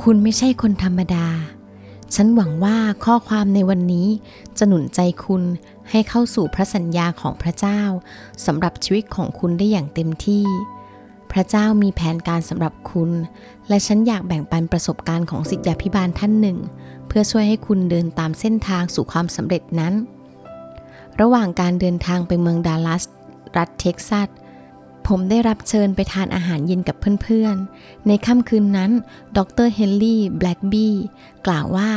คุณไม่ใช่คนธรรมดา ฉันหวังว่าข้อความในวันนี้จะหนุนใจคุณให้เข้าสู่พระสัญญาของพระเจ้าสำหรับชีวิตของคุณได้อย่างเต็มที่ พระเจ้ามีแผนการสำหรับคุณ และฉันอยากแบ่งปันประสบการณ์ของศิษยาพิบาลท่านหนึ่ง เพื่อช่วยให้คุณเดินตามเส้นทางสู่ความสำเร็จนั้น ระหว่างการเดินทางไปเมืองดัลลัส รัฐเท็กซัส ผมได้รับเชิญไปทานอาหารเย็นกับเพื่อนๆ ในค่ำคืนนั้น ดรเฮนรี่ แบล็กบี้ กล่าวว่า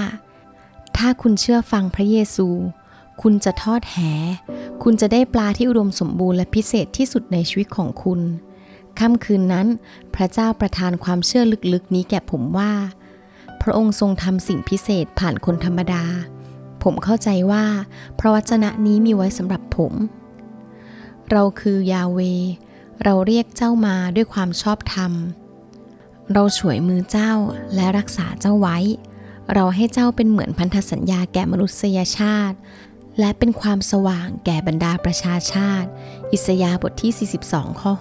ถ้าคุณเชื่อฟังพระเยซู คุณจะทอดแห คุณจะได้ปลาที่อุดมสมบูรณ์และพิเศษที่สุดในชีวิตของคุณ ค่ำคืนนั้น พระเจ้าประทานความเชื่อลึกๆ นี้แก่ผมว่า พระองค์ทรงทำสิ่งพิเศษผ่านคนธรรมดา ผมเข้าใจว่าพระวจนะนี้มีไว้สำหรับผม เราคือยาเว เราเรียกเจ้ามาด้วยความชอบธรรม เราฉวยมือเจ้าและรักษาเจ้าไว้ เราให้เจ้าเป็นเหมือนพันธสัญญาแก่มนุษยชาติ และเป็นความสว่างแก่บรรดาประชาชาติ อิสยาบทที่ 42 ข้อ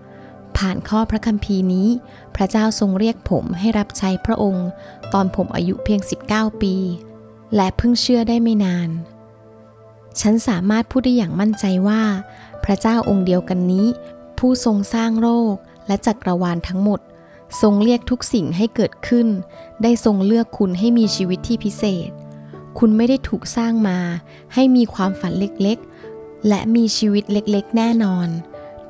6 ผ่านข้อพระคัมภีร์นี้ พระเจ้าทรงเรียกผมให้รับใช้พระองค์ ตอนผมอายุเพียง 19 ปี และเพิ่งเชื่อได้ไม่นาน ฉันสามารถพูดได้อย่างมั่นใจว่า พระเจ้าองค์เดียวกันนี้ ผู้ทรงสร้างโลกและจักรวาลทั้งหมด ทรงเรียกทุกสิ่งให้เกิดขึ้น ได้ทรงเลือกคุณให้มีชีวิตที่พิเศษ คุณไม่ได้ถูกสร้างมา ให้มีความฝันเล็กๆ และมีชีวิตเล็กๆ แน่นอน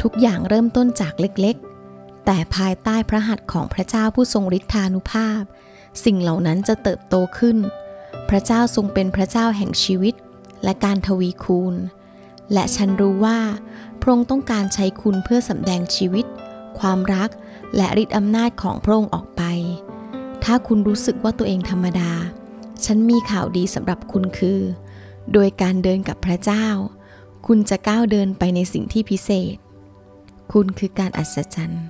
ทุกอย่างเริ่มต้นจากเล็กๆ แต่ภายใต้พระหัตถ์ของพระเจ้าผู้ทรงฤทธานุภาพ สิ่งเหล่านั้นจะเติบโตขึ้น พระเจ้าทรงเป็นพระเจ้าแห่งชีวิต และการทวีคูณ และฉันรู้ว่า พระองค์ต้องการใช้คุณเพื่อสำแดงชีวิต ความรัก และฤทธิ์อำนาจของพระองค์ออกไป ถ้าคุณรู้สึกว่าตัวเองธรรมดา ฉันมีข่าวดีสำหรับคุณคือ โดยการเดินกับพระเจ้า คุณจะก้าวเดินไปในสิ่งที่พิเศษ คุณคือการอัศจรรย์